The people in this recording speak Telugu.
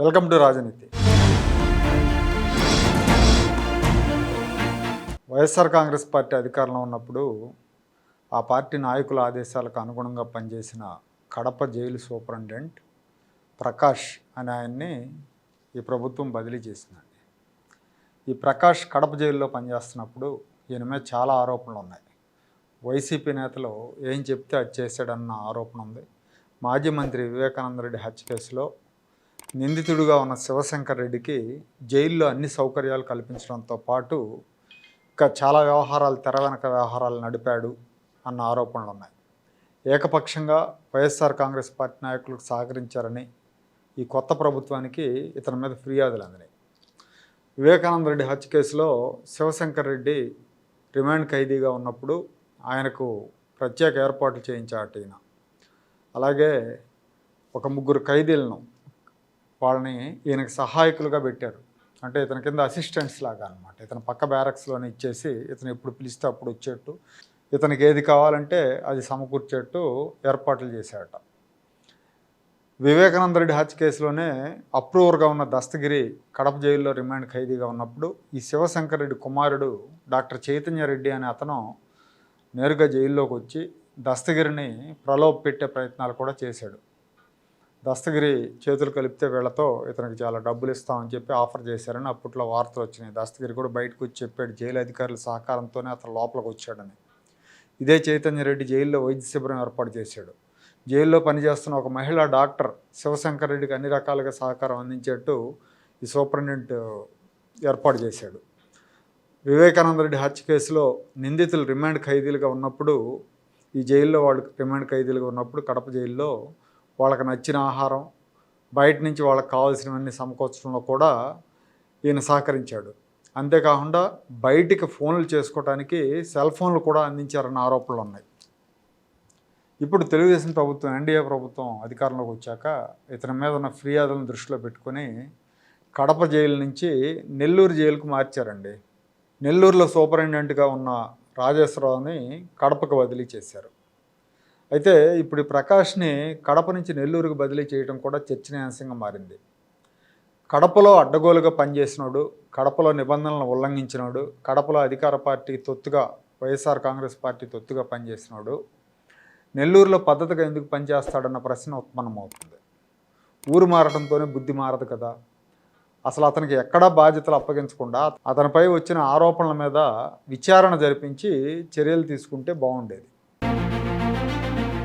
వెల్కమ్ టు రాజనీతి. వైఎస్ఆర్ కాంగ్రెస్ పార్టీ అధికారంలో ఉన్నప్పుడు ఆ పార్టీ నాయకుల ఆదేశాలకు అనుగుణంగా పనిచేసిన కడప జైలు సూపరింటెండెంట్ ప్రకాష్ అనే ఆయన్ని ఈ ప్రభుత్వం బదిలీ చేసిందండి. ఈ ప్రకాష్ కడప జైల్లో పనిచేస్తున్నప్పుడు ఈయన మీద చాలా ఆరోపణలు ఉన్నాయి. వైసీపీ నేతలు ఏం చెప్తే అది చేశాడన్న ఆరోపణ ఉంది. మాజీ మంత్రి వివేకానంద రెడ్డి హత్య కేసులో నిందితుడిగా ఉన్న శివశంకర్ రెడ్డికి జైల్లో అన్ని సౌకర్యాలు కల్పించడంతో పాటు ఇంకా చాలా వ్యవహారాలు తెర వెనక వ్యవహారాలు నడిపాడు అన్న ఆరోపణలు ఉన్నాయి. ఏకపక్షంగా వైఎస్ఆర్ కాంగ్రెస్ పార్టీ నాయకులకు సహకరించారని ఈ కొత్త ప్రభుత్వానికి ఇతని మీద ఫిర్యాదులు అందినాయి. వివేకానంద రెడ్డి హత్య కేసులో శివశంకర్ రెడ్డి రిమాండ్ ఖైదీగా ఉన్నప్పుడు ఆయనకు ప్రత్యేక ఏర్పాట్లు చేయించాట ఈయన. అలాగే ఒక ముగ్గురు ఖైదీలను వాళ్ళని ఈయనకి సహాయకులుగా పెట్టారు. అంటే ఇతని కింద అసిస్టెంట్స్ లాగా అనమాట ఇతను పక్క బ్యారక్స్లోనే ఇచ్చేసి ఇతను ఎప్పుడు పిలిస్తే అప్పుడు వచ్చేట్టు ఇతనికి ఏది కావాలంటే అది సమకూర్చేట్టు ఏర్పాట్లు చేశాడట వివేకానంద రెడ్డి హత్య కేసులోనే అప్రూవర్గా ఉన్న దస్తగిరి కడప జైల్లో రిమాండ్ ఖైదీగా ఉన్నప్పుడు ఈ శివశంకర్ రెడ్డి కుమారుడు డాక్టర్ చైతన్య రెడ్డి అనే అతను నేరుగా జైల్లోకి వచ్చి దస్తగిరిని ప్రలోభ పెట్టే ప్రయత్నాలు కూడా చేశాడు. దస్తగిరి చేతులు కలిపితే వీళ్ళతో ఇతనికి చాలా డబ్బులు ఇస్తామని చెప్పి ఆఫర్ చేశారని అప్పట్లో వార్తలు వచ్చినాయి. దస్తగిరి కూడా బయటకు వచ్చి చెప్పాడు. జైలు అధికారుల సహకారంతోనే అతను లోపలికి వచ్చాడని. ఇదే చైతన్య రెడ్డి జైల్లో వైద్య శిబిరం ఏర్పాటు చేశాడు. జైల్లో పనిచేస్తున్న ఒక మహిళా డాక్టర్ శివశంకర్ రెడ్డికి అన్ని రకాలుగా సహకారం అందించేట్టు ఈ సూపరింటెండెంట్ ఏర్పాటు చేశాడు. వివేకానంద రెడ్డి హత్య కేసులో నిందితులు రిమాండ్ ఖైదీలుగా ఉన్నప్పుడు ఈ జైల్లో వాళ్ళు రిమాండ్ ఖైదీలుగా ఉన్నప్పుడు కడప జైల్లో వాళ్ళకి నచ్చిన ఆహారం బయట నుంచి వాళ్ళకి కావాల్సినవన్నీ సమకూర్చడంలో కూడా ఈయన సహకరించాడు. అంతేకాకుండా బయటికి ఫోన్లు చేసుకోవడానికి సెల్ ఫోన్లు కూడా అందించారన్న ఆరోపణలు ఉన్నాయి. ఇప్పుడు తెలుగుదేశం ప్రభుత్వం ఎన్డీఏ ప్రభుత్వం అధికారంలోకి వచ్చాక ఇతని మీద ఉన్న ఫిర్యాదులను దృష్టిలో పెట్టుకొని కడప జైలు నుంచి నెల్లూరు జైలుకు మార్చారండి. నెల్లూరులో సూపరింటెండెంట్గా ఉన్న రాజేశ్వరరావుని కడపకు బదిలీ చేశారు. అయితే ఇప్పుడు ప్రకాష్ని కడప నుంచి నెల్లూరుకు బదిలీ చేయడం కూడా చర్చనీయాంశంగా మారింది. కడపలో అడ్డగోలుగా పనిచేసినాడు కడపలో నిబంధనలను ఉల్లంఘించినాడు కడపలో అధికార పార్టీ తొత్తుగా వైఎస్ఆర్ కాంగ్రెస్ పార్టీ తొత్తుగా పనిచేసినాడు నెల్లూరులో పద్ధతిగా ఎందుకు పనిచేస్తాడన్న ప్రశ్న ఉత్పన్నమవుతుంది. ఊరు మారడంతోనే బుద్ధి మారదు కదా. అసలు అతనికి ఎక్కడా బాధ్యతలు అప్పగించకుండా అతనిపై వచ్చిన ఆరోపణల మీద విచారణ జరిపించి చర్యలు తీసుకుంటే బాగుండేది.